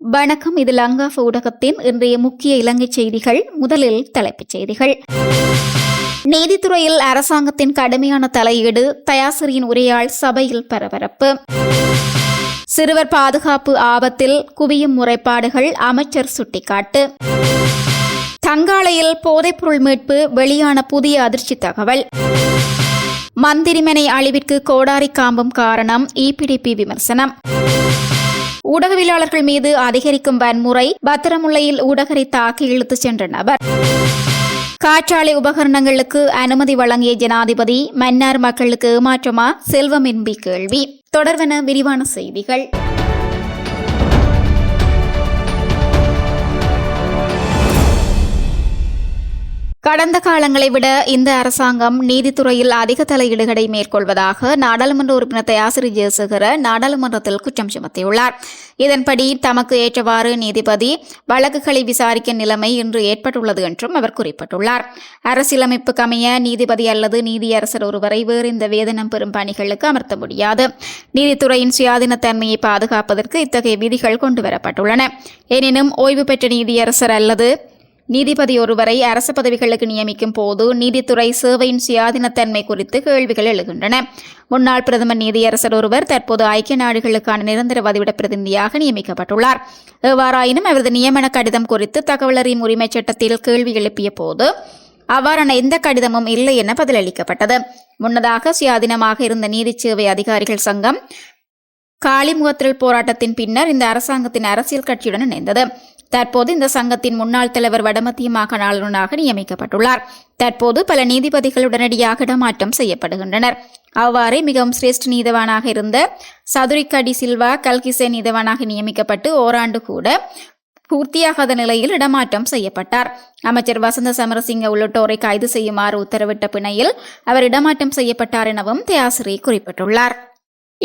வணக்கம். இது லங்காஃப் ஊடகத்தின் இன்றைய முக்கிய இலங்கை செய்திகள். முதலில் தலைப்புச் செய்திகள். நீதித்துறையில் அரசாங்கத்தின் கடுமையான தலையீடு தயாசிரியின் உரையால் சபையில் பரபரப்பு. சிறுவர் பாதுகாப்பு ஆபத்தில் குவியும் முறைப்பாடுகள் அமைச்சர் சுட்டிக்காட்டு. தங்காலையில் போதைப்பொருள் மீட்பு வெளியான புதிய அதிர்ச்சி தகவல். மந்திரிமனை அழிவிற்கு கோடாரி காம்பும் காரணம் இபிடிபி விமர்சனம். ஊடகவியலாளர்கள் மீது அதிகரிக்கும் வன்முறை பத்திரமுல்லையில் ஊடகரை தாக்கி இழுத்துச் சென்ற நபர் காற்றாலை உபகரணங்களுக்கு அனுமதி வழங்கிய ஜனாதிபதி மன்னார் மக்களுக்கு ஏமாற்றமா? செல்வமின்பி கேள்வி. தொடர்வன விரிவான செய்திகள். கடந்த காலங்களை விட இந்த அரசாங்கம் நீதித்துறையில் அதிக தலையீடுகளை மேற்கொள்வதாக நாடாளுமன்ற உறுப்பினர் தயாசிரி ஜெயசேகர நாடாளுமன்றத்தில் குற்றம் சுமத்தியுள்ளார். இதன்படி தமக்கு ஏற்றவாறு நீதிபதி வழக்குகளை விசாரிக்க நிலைமை இன்று ஏற்பட்டுள்ளது என்றும் அவர் குறிப்பிட்டுள்ளார். அரசியலமைப்புக்கமைய நீதிபதி அல்லது நீதியரசர் ஒருவரை வேறு இந்த வேதனம் பெறும் பணிகளுக்கு அமர்த்த முடியாது. நீதித்துறையின் சுயாதீனத்தன்மையை பாதுகாப்பதற்கு இத்தகைய விதிகள் கொண்டுவரப்பட்டுள்ளன. எனினும் ஓய்வு பெற்ற நீதியரசர் அல்லது நீதிபதி ஒருவரை அரசு பதவிகளுக்கு நியமிக்கும் போது நீதித்துறை சேவையின் சுயாதீனத்தன்மை குறித்து கேள்விகள் எழுகின்றன. முன்னாள் பிரதமர் நீதியரசர் ஒருவர் தற்போது ஐக்கிய நாடுகளுக்கான நிரந்தர வதிவிட பிரதிநிதியாக நியமிக்கப்பட்டுள்ளார். எவ்வாறாயினும் அவரது நியமன கடிதம் குறித்து தகவல் அறியும் உரிமைச் சட்டத்தில் கேள்வி எழுப்பிய போது அவ்வாறான எந்த கடிதமும் இல்லை என பதிலளிக்கப்பட்டது. முன்னதாக சுயாதீனமாக இருந்த நீதி சேவை அதிகாரிகள் சங்கம் காளிமுகத்திரல் போராட்டத்தின் பின்னர் இந்த அரசாங்கத்தின் அரசியல் கட்சியுடன் இணைந்தது. தற்போது இந்த சங்கத்தின் முன்னாள் தலைவர் வடமத்திய மாகாண ஆளுநராக நியமிக்கப்பட்டுள்ளார். தற்போது பல நீதிபதிகள் உடனடியாக இடமாற்றம் செய்யப்படுகின்றனர். அவ்வாறே மிகவும் சிரேஷ்ட நீதவானாக இருந்த சதுரிக்கடி சில்வா கல்கிசே நீதவானாக நியமிக்கப்பட்டு ஓராண்டு கூட பூர்த்தியாகாத நிலையில் இடமாற்றம் செய்யப்பட்டார். அமைச்சர் வசந்த சமரசிங்க உள்ளிட்டோரை கைது செய்யுமாறு உத்தரவிட்ட பிணையில் அவர் இடமாற்றம் செய்யப்பட்டார் எனவும் தியாசிரி குறிப்பிட்டுள்ளார்.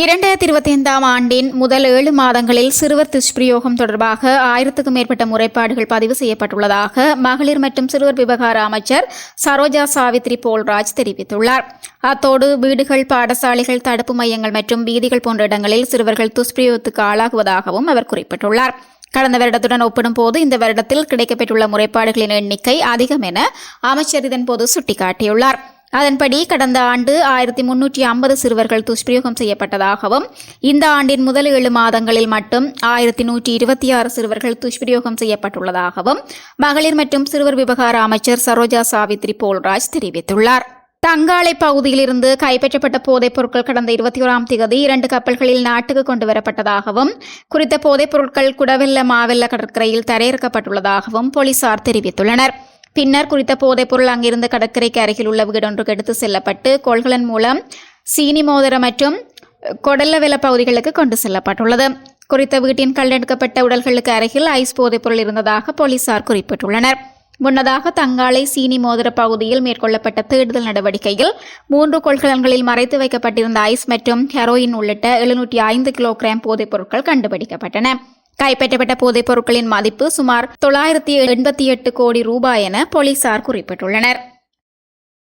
இரண்டாயிரத்தி இருபத்தி ஐந்தாம் ஆண்டின் முதல் ஏழு மாதங்களில் சிறுவர் துஷ்பிரயோகம் தொடர்பாக ஆயிரத்துக்கும் மேற்பட்ட முறைப்பாடுகள் பதிவு செய்யப்பட்டுள்ளதாக மகளிர் மற்றும் சிறுவர் விவகார அமைச்சர் சரோஜா சாவித்ரி போல்ராஜ் தெரிவித்துள்ளார். அத்தோடு வீடுகள் பாடசாலைகள் தடுப்பு மையங்கள் மற்றும் வீதிகள் போன்ற இடங்களில் சிறுவர்கள் துஷ்பிரயோகத்துக்கு ஆளாகுவதாகவும் அவர் குறிப்பிட்டுள்ளார். கடந்த வருடத்துடன் ஒப்பிடும்போது இந்த வருடத்தில் கிடைக்கப்பெற்றுள்ள முறைப்பாடுகளின் எண்ணிக்கை அதிகம் என அமைச்சர் இதன்போது சுட்டிக்காட்டியுள்ளார். அதன்படி கடந்த ஆண்டு ஆயிரத்தி முன்னூற்றி ஐம்பது சிறுவர்கள் துஷ்பிரயோகம் செய்யப்பட்டதாகவும் இந்த ஆண்டின் முதல் ஏழு மாதங்களில் மட்டும் ஆயிரத்தி நூற்றி இருபத்தி ஆறு சிறுவர்கள் துஷ்பிரயோகம் செய்யப்பட்டுள்ளதாகவும் மகளிர் மற்றும் சிறுவர் விவகார அமைச்சர் சரோஜா சாவித்ரி போல்ராஜ் தெரிவித்துள்ளார். தங்காலை பகுதியிலிருந்து கைப்பற்றப்பட்ட போதைப் பொருட்கள் கடந்த இருபத்தி ஓராம் தேதி இரண்டு கப்பல்களில் நாட்டுக்கு கொண்டு வரப்பட்டதாகவும் குறித்த போதைப் பொருட்கள் குடவெல்ல மாவெல்ல கடற்கரையில் தரையிறக்கப்பட்டுள்ளதாகவும் போலீசார் தெரிவித்துள்ளனர். பின்னர் குறித்த போதைப் பொருள் கடற்கரைக்கு அருகில் உள்ள வீடொன்றுக்கு எடுத்து செல்லப்பட்டு கொள்கலன் மூலம் சீனி மோதிர மற்றும் கொடல்லவெல பகுதிகளுக்கு கொண்டு செல்லப்பட்டுள்ளது. குறித்த வீட்டின் கல்லெடுக்கப்பட்ட உடல்களுக்கு அருகில் ஐஸ் போதைப் பொருள் இருந்ததாக போலீசார் குறிப்பிட்டுள்ளனர். முன்னதாக தங்காலை சீனி மோதிர பகுதியில் மேற்கொள்ளப்பட்ட தேடுதல் நடவடிக்கையில் மூன்று கொள்கலன்களில் மறைத்து வைக்கப்பட்டிருந்த ஐஸ் மற்றும் ஹெரோயின் உள்ளிட்ட எழுநூற்றி ஐந்து கிலோகிராம் போதைப் பொருட்கள் கண்டுபிடிக்கப்பட்டன. கைப்பற்றப்பட்ட போதைப் பொருட்களின் மதிப்பு சுமார் தொள்ளாயிரத்தி எண்பத்தி எட்டு கோடி ரூபாய் என போலீசார் குறிப்பிட்டுள்ளனர்.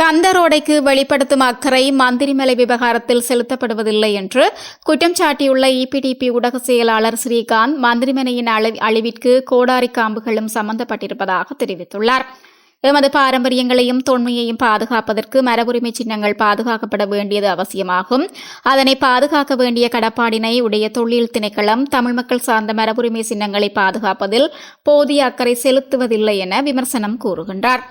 கந்தரோடைக்கு வெளிப்படுத்தும் அக்கறை மந்திரிமலை விவகாரத்தில் செலுத்தப்படுவதில்லை என்று குற்றம் சாட்டியுள்ள இபிடிபி ஊடக செயலாளர் ஸ்ரீகாந்த் மந்திரிமனையின் அழிவிற்கு கோடாரி காம்புகளும் சம்பந்தப்பட்டிருப்பதாக தெரிவித்துள்ளார். எமது பாரம்பரியங்களையும் தொன்மையையும் பாதுகாப்பதற்கு மரபுரிமை சின்னங்கள் பாதுகாக்கப்பட வேண்டியது அவசியமாகும். அதனை பாதுகாக்க வேண்டிய கடப்பாடினை உடைய தொழில் திணைக்களம் தமிழ் மக்கள் சார்ந்த மரபுரிமை சின்னங்களை பாதுகாப்பதில் போதிய அக்கறை செலுத்துவதில்லை என விமர்சனம் கூறுகின்றார்.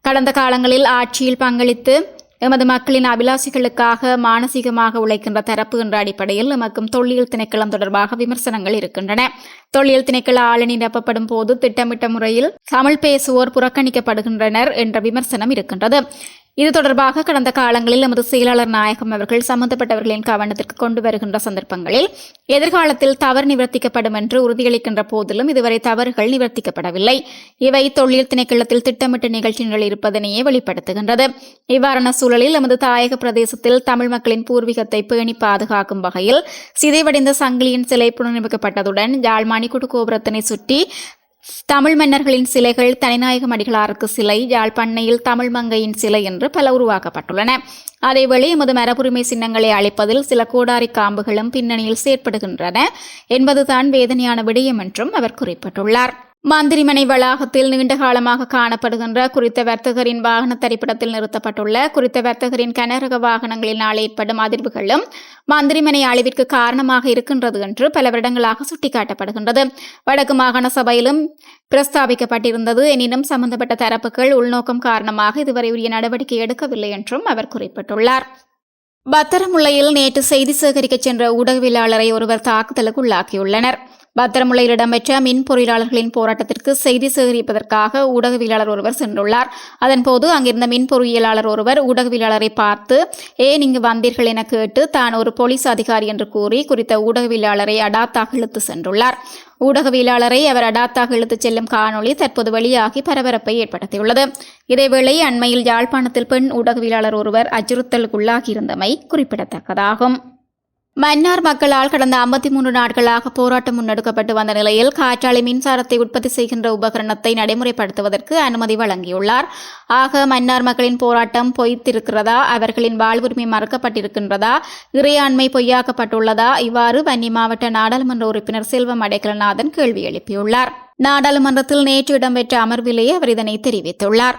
கடந்த காலங்களில் ஆட்சியில் பங்களித்து எமது மக்களின் அபிலாஷைகளுக்காக மானசீகமாக உழைக்கின்ற தரப்பு என்ற அடிப்படையில் எமக்கும் தொல்லியல் திணைக்களம் தொடர்பாக விமர்சனங்கள் இருக்கின்றன. தொல்லியல் திணைக்கள ஆளணி நிரப்பப்படும் போது திட்டமிட்ட முறையில் தமிழ் பேசுவோர் புறக்கணிக்கப்படுகின்றனர் என்ற விமர்சனம் இருக்கின்றது. இது தொடர்பாக கடந்த காலங்களில் நமது செயலாளர் நாயகம் அவர்கள் சம்பந்தப்பட்டவர்களின் கவனத்திற்கு கொண்டு வருகின்ற சந்தர்ப்பங்களில் எதிர்காலத்தில் தவறு நிவர்த்திக்கப்படும் என்று உறுதியளிக்கின்ற போதிலும் இதுவரை தவறுகள் நிவர்த்திக்கப்படவில்லை. இவை தொழில் திணைக்களத்தில் திட்டமிட்ட நிகழ்ச்சிகள் இருப்பதனையே வெளிப்படுத்துகின்றது. இவ்வாறான சூழலில் நமது தாயக பிரதேசத்தில் தமிழ் மக்களின் பூர்வீகத்தை பேணி பாதுகாக்கும் வகையில் சிதைவடைந்த சங்கிலியின் சிலை புனரமைக்கப்பட்டதுடன் யாழ் கோபுரத்தினை சுற்றி தமிழ் மன்னர்களின் சிலைகள் தனிநாயகம் அடிகளாருக்கு சிலை யாழ்ப்பண்ணையில் தமிழ் மங்கையின் சிலை என்று பல உருவாக்கப்பட்டுள்ளன. அதேவேளை எமது மரபுரிமை சின்னங்களை அழைப்பதில் சில கோடாரி காம்புகளும் பின்னணியில் செயற்படுகின்றன. என்பதுதான் வேதனையான விடயம் என்றும் அவர் குறிப்பிட்டுள்ளார். மந்திரிமனை வளாகத்தில் நீண்ட காலமாக காணப்படுகின்ற குறித்த வர்த்தகரின் வாகன திரைப்படத்தில் நிறுத்தப்பட்டுள்ள குறித்த வர்த்தகரின் கனரக வாகனங்களினால் ஏற்படும் அதிர்வுகளும் மந்திரிமனை அழிவிற்கு காரணமாக இருக்கின்றது என்று பல வருடங்களாக சுட்டிக்காட்டப்படுகின்றது. வடக்கு மாகாண சபையிலும் பிரஸ்தாபிக்கப்பட்டிருந்தது. எனினும் சம்பந்தப்பட்ட தரப்புகள் உள்நோக்கம் காரணமாக இதுவரை உரிய நடவடிக்கை எடுக்கவில்லை என்றும் அவர் குறிப்பிட்டுள்ளார். பத்திரமுல்லையில் நேற்று செய்தி சேகரிக்கச் சென்ற ஊடகவியலாளரை ஒருவர் தாக்குதலுக்கு உள்ளாக்கியுள்ளனர் பத்திரமுல்லையில் இடம்பெற்ற மின் பொறியாளர்களின் போராட்டத்திற்கு செய்தி சேகரிப்பதற்காக ஊடகவியலாளர் ஒருவர் சென்றுள்ளார். அதன்போது அங்கிருந்த மின் பொறியியலாளர் ஒருவர் ஊடகவியலாளரை பார்த்து ஏன் இங்கு வந்தீர்கள் என கேட்டு தான் ஒரு போலீஸ் அதிகாரி என்று கூறி குறித்த ஊடகவியலாளரை அடாத்தாக இழுத்து சென்றுள்ளார். ஊடகவியலாளரை அவர் அடாத்தாக இழுத்துச் செல்லும் காணொளி தற்போது வெளியாகி பரபரப்பை ஏற்படுத்தியுள்ளது. இதேவேளை அண்மையில் யாழ்ப்பாணத்தில் பெண் ஊடகவியலாளர் ஒருவர் அச்சுறுத்தலுக்குள்ளாகியிருந்தமை குறிப்பிடத்தக்கதாகும். மன்னார் மக்களால் கடந்த ஐம்பத்தி மூன்று நாட்களாக போராட்டம் முன்னெடுக்கப்பட்டு வந்த நிலையில் காற்றாலை மின்சாரத்தை உற்பத்தி செய்கின்ற உபகரணத்தை நடைமுறைப்படுத்துவதற்கு அனுமதி வழங்கியுள்ளார். ஆக மன்னார் மக்களின் போராட்டம் பொய்த்திருக்கிறதா? அவர்களின் வாழ்வுரிமை மறுக்கப்பட்டிருக்கின்றதா? இறையாண்மை பொய்யாக்கப்பட்டுள்ளதா? இவ்வாறு வன்னி மாவட்ட நாடாளுமன்ற உறுப்பினர் செல்வம் அடைக்கலநாதன் கேள்வி எழுப்பியுள்ளார். நாடாளுமன்றத்தில் நேற்று இடம்பெற்ற அமர்விலேயே அவர் இதனை தெரிவித்துள்ளார்.